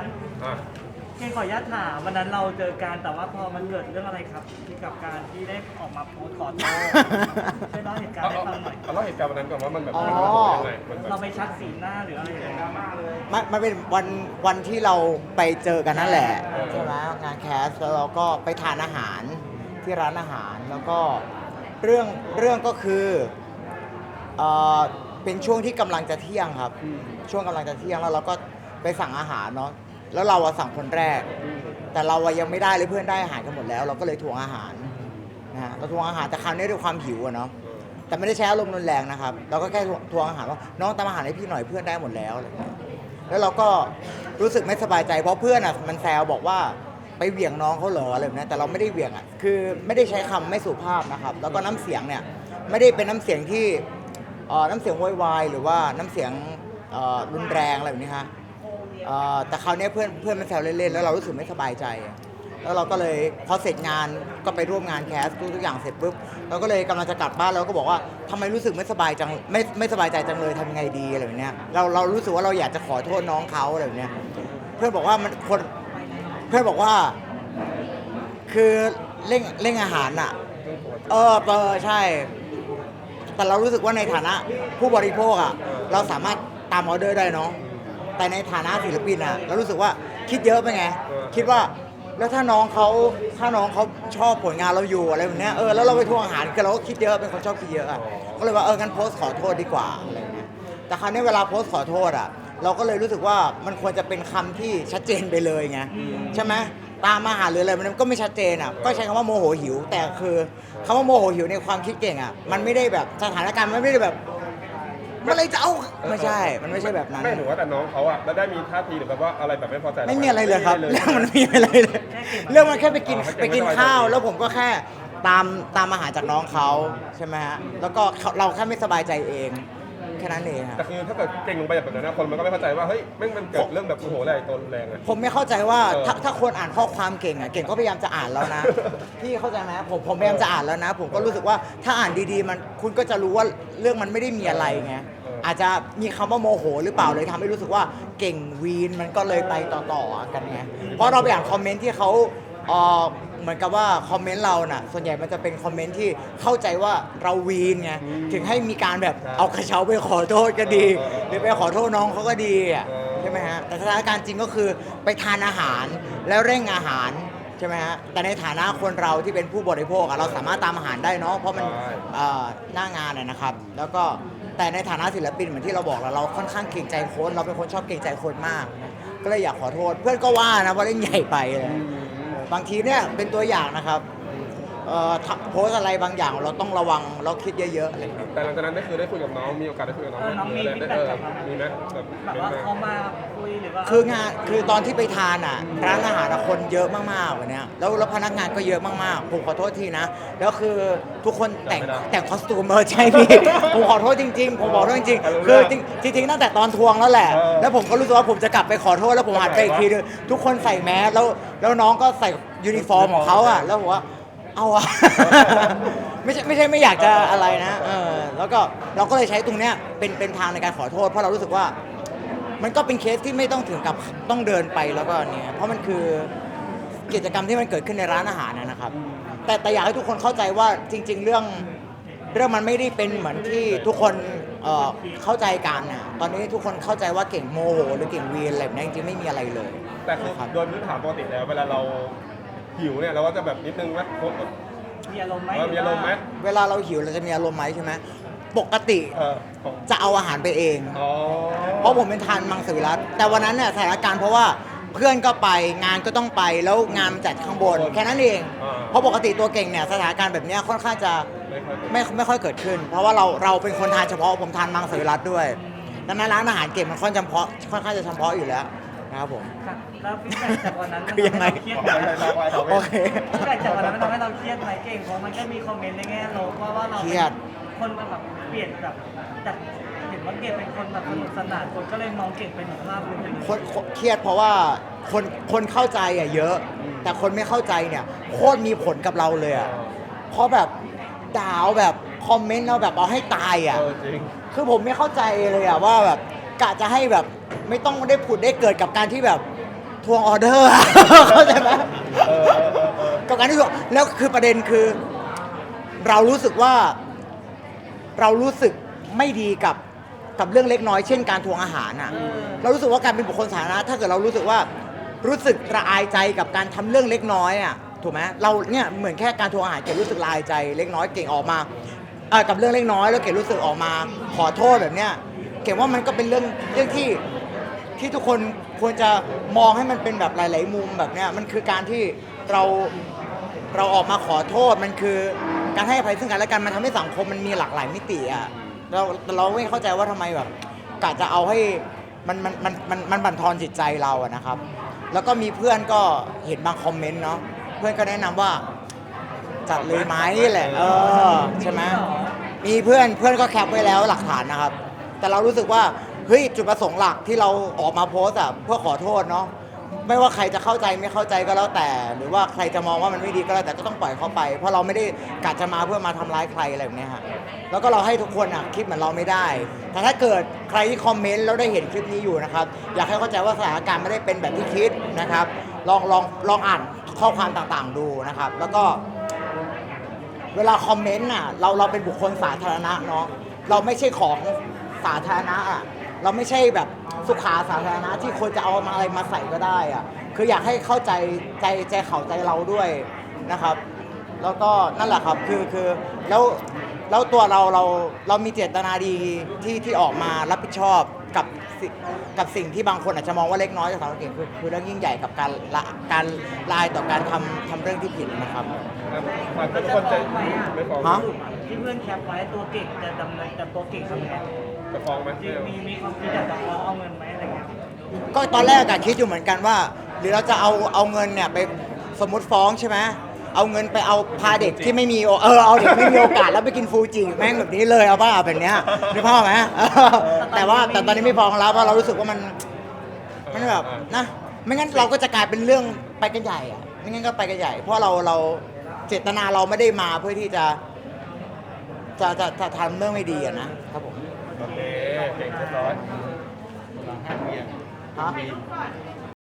นั้นอะเก่งขออนุญาตถามวันนั้นเราเจอกันแต่ว่าพอมันเกิดเรื่องอะไรครับที่กับการที่ได้ออกมาโพสต์ขอโทษช่วยเล่าเหตุการเอาณ์ให้เอาฟังหน่อย เอาเล่าเหตุการณ์วันนั้นก่อนว่ามันแบบอ๋อมันเป็นยังไงมันแบบเราไปชักสีหน้าหรืออะไรอย่างเงี้ยมันมันเป็นวันวันที่เราไปเจอกันนั่นแหละใช่ไหมงานแคสแล้วเราก็ไปทานอาหารที่ร้านอาหารแล้วก็เรื่องเรื่องก็คือเอ่อเป็นช่วงที่กำลังจะเที่ยงครับ ช่วงกำลังจะเที่ยงแล้วเราก็ไปสั่งอาหารเนาะ แล้วเราอะสั่งคนแรก แต่เราอะยังไม่ได้เลยเพื่อนได้อาหารกันหมดแล้ว เราก็เลยทวงอาหารนะฮะเราทวงอาหารแต่คราวนี้ด้วยความหิวอะเนาะแต่ไม่ได้ใช้อารมณ์รุนแรงนะครับ เราก็แค่ทวงอาหารว่าน้องตามอาหารให้พี่หน่อยเพื่อนได้หมดแล้วอะไรเงี้ยแล้วเราก็รู้สึกไม่สบายใจเพราะเพื่อนอะมันแซวบอกว่าไปเหวี่ยงน้องเขาเหรออะไรแบบนี้แต่เราไม่ได้เหวี่ยงอะคือไม่ได้ใช้คำไม่สุภาพนะครับ แล้วก็น้ำเสียงเนี่ยไม่ได้เป็นน้ำเสียงที่เอ่อน้ำเสียงโวยวายหรือว่าน้ำเสียงเอ่อรุนแรงอะไรแบบนี้ฮะ เอ่อแต่คราวนี้เพื่อนเพื่อนมันแซวเล่นๆแล้วเรารู้สึกไม่สบายใจ แล้วเราก็เลยพอเสร็จงานก็ไปร่วมงานแคสทุกๆอย่างเสร็จปุ๊บเราก็เลยกำลังจะกลับบ้านเราก็บอกว่าทำไมรู้สึกไม่สบายจังไม่ไม่สบายใจจังเลยทำยังไงดีอะไรแบบเนี้ยเราเรารู้สึกว่าเราอยากจะขอโทษน้องเขาอะไรแบบเนี้ยเพื่อนบอกว่ามันคนเพื่อนบอกว่า คือเร่งเร่งอาหารอะ เออเออใช่ แต่เรารู้สึกว่าในฐานะผู้บริโภคอะเราสามารถตามออเดอร์ได้เนาะ แต่ในฐานะศิลปินอะเรารู้สึกว่าคิดเยอะไปไง คิดว่าแล้วถ้าน้องเขาถ้าน้องเขาชอบผลงานเราอยู่อะไรแบบเนี้ยเออแล้วเราไปทวงอาหารคือเราก็คิดเยอะเป็นคนชอบคิดเยอะอะก็เลยว่าเอองั้นโพสต์ขอโทษดีกว่าอะไรเงี้ยแต่คราวนี้เวลาโพสต์ขอโทษอะเราก็เลยรู้สึกว่ามันควรจะเป็นคำที่ชัดเจนไปเลยไงใช่ไหมตามอาหารหรืออะไรมันก็ไม่ชัดเจนอะก็ใช้คำว่าโมโหหิว แต่คือคำว่าโมโหหิวในความคิดเก่งอะมันไม่ได้แบบสถานการณ์มันไม่ได้แบบ เมื่อไรจะเอาไม่ใช่ มันไม่ใช่แบบนั้น ไม่ถือว่าแต่น้องเขาอะแล้วได้มีท่าทีหรือแบบว่าอะไรแบบไม่พอใจหไม่มีอะไรเลยครับไม่เรื่มีองอะไรมันเลยไม่มีอะไรเลย เรื่องมันแค่ไปกินอ๋อแค่ไปกินไม่สบายใจข้าว แล้วผมก็แค่ตามตามอาหารจากน้องเขาใช่ไหมฮะแล้วก็เขาเราแค่ไม่สบายใจเอง แค่นั้นเองครับ แต่คือถ้าเกิดเก่งลงไปแบบนั้นนะคนมันก็ไม่เข้าใจว่าเฮ้ยแม่งมันเกิดเรื่องแบบโอ้โหอะไรตัวรุนแรงอะ ผมไม่เข้าใจว่าเออถ้าถ้าคนอ่านข้อความเก่งอะเก่งก็พยายามจะอ่านแล้วนะ พี่เข้าใจไหมผมผมพยายามจะอ่านแล้วนะ ผมก็รู้สึกว่าถ้าอ่านดีๆ มันคุณก็จะรู้ว่าเรื่องมันไม่ได้มีอะไรไงอาจจะมีคำว่าโมโหหรือเปล่าเลยทำให้รู้สึกว่าเก่งวีนมันก็เลยไปต่อๆกันไงเพราะเราไปอ่านคอมเมนต์ที่เขาเอ่อ เหมือนกับว่าคอมเมนต์เราน่ะ ส่วนใหญ่มันจะเป็นคอมเมนต์ที่เข้าใจว่าเราวีนไงถึงให้มีการแบบเอากระเช้าไปขอโทษก็ดี หรือไปขอโทษน้องเขาก็ดีอะใช่ไหมฮะแต่สถานการณ์จริงก็คือไปทานอาหารแล้วเร่งอาหารใช่ไหมฮะแต่ในฐานะคนเราที่เป็นผู้บริโภคอะเราสามารถตามอาหารได้เนาะเพราะมันใช่เอ่อหน้างานอะนะครับ แล้วก็แต่ในฐานะศิลปินเหมือนที่เราบอกแล้วเราค่อนข้างเกรงใจคนเราเป็นคนชอบเกรงใจคนมาก ก็เลยอยากขอโทษ เพื่อนก็ว่านะว่าเล่นใหญ่ไปเลย บางทีเนี่ยเป็นตัวอย่างนะครับ เอ่อทำโพสต์อะไรบางอย่างเราต้องระวังเราคิดเยอะๆอะไรอย่างเงี้ยแต่หลังจากนั้นได้คือได้คุยกับน้องมีโอกาสได้คุยกับน้องเออน้องมีได้ฟีดเอแบ็กอกลับมาไหมมีไหมแบบแบบว่าเขามาคุยหรือว่าคืองานคือตอนที่ไปทานอะร้านอาหารอะคนเยอะมากๆวันเนี้ยแล้วแล้วพนักงานก็เยอะมากๆผมขอโทษทีนะ แล้วคือทุกคนแต่งแต่งคอสตูมเออใช่พี่ ผมขอโทษจริง ๆ ผมขอโทษจริงๆคือจริงจริงๆตั้งแต่ตอนทวงแล้วแหละ แล้วผมก็รู้สึกว่าผมจะกลับไปขอโทษแล้วผมหันไปอีกทีนึงทุกคนใส่แมสแล้วแล้วน้องก็ใส่ยูนิฟอร์มของเขาอะแล้วผมว่า เอาอะ ไม่ใช่ไม่ใช่ไม่อยากจะอะไรนะเออแล้วก็เราก็เลยใช้ตรงเนี้ยเป็นเป็นทางในการขอโทษ เพราะเรารู้สึกว่า มันก็เป็นเคสที่ไม่ต้องถึงกับต้องเดินไปแล้วก็เนี่ยเพราะมันคือกิจกรรมที่มันเกิดขึ้นในร้านอาหารนะนะครับ แต่แต่อยากให้ทุกคนเข้าใจว่าจริง ๆ เรื่องเรื่องมันไม่ได้เป็นเหมือนที่ทุกคนเอ่อเข้าใจกันนะตอนนี้ทุกคนเข้าใจว่าเก่งโมโหหรือเก่งวีนอะไรแบบนี้จริงๆไม่มีอะไรเลย แต่คือโดยพื้นฐานปกติแล้วเวลาเรา หิวเนี่ยเราก็จะแบบนิดนึงว่ามีอารมณ์ไหมเออมีอารมณ์ไหมเวลาเราหิวเราจะมีอารมณ์ไหมใช่ไหมปกติเออของจะเอาอาหารไปเอง อ๋อเพราะผมเป็นทานมังสวิรัตแต่วันนั้นเนี่ยสถานการณ์เพราะว่าเพื่อนก็ไปงานก็ต้องไปแล้วงานมันจัดข้างบน แค่นั้นเอง เพราะปกติตัวเก่งเนี่ยสถานการณ์แบบเนี้ยค่อนข้างจะ ไม่ค่อยไม่ไม่ค่อยเกิดขึ้น เพราะว่าเราเราเป็นคนทานเฉพาะผมทานมังสวิรัตด้วยดังนั้นร้านอาหารเก่งมันค่อนเฉพาะค่อนข้างจะเฉพาะอยู่แล้ว นะครับผม ค่ะแล้วฟีดแบ็กจากวันนั้นมันคือยังไง ทำให้เราเครียดไหมโอเค ฟีดแบ็กจากวันนั้นมันทำให้เราเครียดไหมเก่งเพราะมันก็มีคอมเมนต์ในแง่ลบว่าว่าเราเครียด คนแบบเปลี่ยนแบบจากเห็นว่าเก่งเป็นคนแบบสนุกสนานคนก็เลยมองเก่งเป็นอีกภาพหนึงอย่างนี้คนคนเครียดเพราะว่าคนคนเข้าใจอะเยอะ แต่คนไม่เข้าใจเนี่ยโคตรมีผลกับเราเลยอะเพราะแบบด่าวแบบคอมเมนต์เราแบบเอาให้ตายอะ เออจริง คือผมไม่เข้าใจเลยอะว่าแบบกะจะให้แบบ ไม่ต้องได้ผุดได้เกิดกับการที่แบบทวงออเดอร์อะเข้าใจไหมเออเออเออเออกับการที่ทวงแล้วคือประเด็นคือ เรารู้สึกว่าเรารู้สึกไม่ดีกับกับเรื่องเล็กน้อยเช่นการทวงอาหารอะ เรารู้สึกว่าการเป็นบุคคลสาธารณะถ้าเกิดเรารู้สึกว่ารู้สึกระอายใจกับการทำเรื่องเล็กน้อยอะถูกไหมเราเนี่ยเหมือนแค่การทวงอาหารเก่งรู้สึกละอายใจเล็กน้อยเก่งออกมาเออกับเรื่องเล็กน้อย แล้วเก่งรู้สึกออกมา ขอโทษแบบเนี้ยเก่งว่ามันก็เป็นเรื่องเรื่องที่ ที่ทุกคนควรจะมองให้มันเป็นแบบหลาย ๆ มุมแบบเนี้ยมันคือการที่เราเราออกมาขอโทษมันคือการให้อภัยซึ่งกันและกันมันทำให้สังคมมันมีหลากหลายมิติอะเราเราไม่เข้าใจว่าทำไมแบบกะจะเอาให้มันมันมันมันมันบั่นทอนจิตใจเราอะนะครับ แล้วก็มีเพื่อนก็เห็นบางคอมเมนต์เนาะเพื่อนก็แนะนำว่าจัดเลยไหมแหละเออใช่ไหมมีเพื่อนเพื่อนก็แคปไว้แล้วหลักฐานนะครับ แต่เรารู้สึกว่า เฮ้ยจุดประสงค์หลักที่เราออกมาโพสต์อะเพื่อขอโทษเนาะไม่ว่าใครจะเข้าใจไม่เข้าใจก็แล้วแต่ หรือว่าใครจะมองว่ามันไม่ดีก็แล้วแต่ก็ต้องปล่อยเขาไป เพราะเราไม่ได้กะจะมาเพื่อมาทำร้ายใครอะไรแบบเนี้ยฮะแล้วก็เราให้ทุกคนอะคิดเหมือนเราไม่ได้ แต่ถ้าเกิดใครที่คอมเมนต์แล้วได้เห็นคลิปนี้อยู่นะครับ อยากให้เข้าใจว่าสถานการณ์ไม่ได้เป็นแบบที่คิดนะครับ ลองลองลองอ่านข้อความต่างๆดูนะครับ แล้วก็ เวลาคอมเมนต์น่ะเราเราเป็นบุคคลสาธารณะเนาะเราไม่ใช่ของสาธารณะอะ เราไม่ใช่แบบสุขาสาธารณะที่คนจะเอามาอะไรมาใส่ก็ได้อะคืออยากให้เข้าใจใจใจเขาใจเราด้วยนะครับ แล้วก็นั่นแหละครับคือคือแล้วแล้วตัวเราเราเรามีเจตนาดีที่ที่ออกมารับผิดชอบกับ สิกับสิ่งที่บางคนอาจจะมองว่าเล็กน้อยแต่สำหรับเก่งคือคือเรื่องยิ่งใหญ่กับการละการลายต่อการทำทำเรื่องที่ผิดนะครับ ฝากให้ทุกคนใจไม่ฟ้องฮะ ที่เพื่อนแคปไว้ตัวเก่งจะดำเนินแต่ตัวเก่งทำไงจะฟ้องไหมจริงมีมีความคิดอยากจะฟ้องเอาเงินไหมอะไรเงี้ยก็ตอนแรกอะคิดอยู่เหมือนกันว่า หรือเราจะเอาเอาเงินเนี่ยไปสมมติฟ้องใช่ไหม เอาเงินไปเอาพาเด็กที่ไม่มีโอเออเอาเด็กไม่มีโอกาสแล้วไปกินฟูจิแม่งแบบนี้เลยเอาป่ะแบบเนี้ยนึกภาพไหมเออแต่ว่าแต่ตอนนี้ไม่ฟ้องแล้วเพราะเรารู้สึกว่ามันมันแบบนะไม่งั้นเราก็จะกลายเป็นเรื่องไปกันใหญ่อะไม่งั้นก็ไปกันใหญ่ เพราะเราเราเจตนาเราไม่ได้มาเพื่อที่จะจะจะจะทำเรื่องไม่ดีอะนะครับผมโอเคเก่งเรียบร้อยฮะ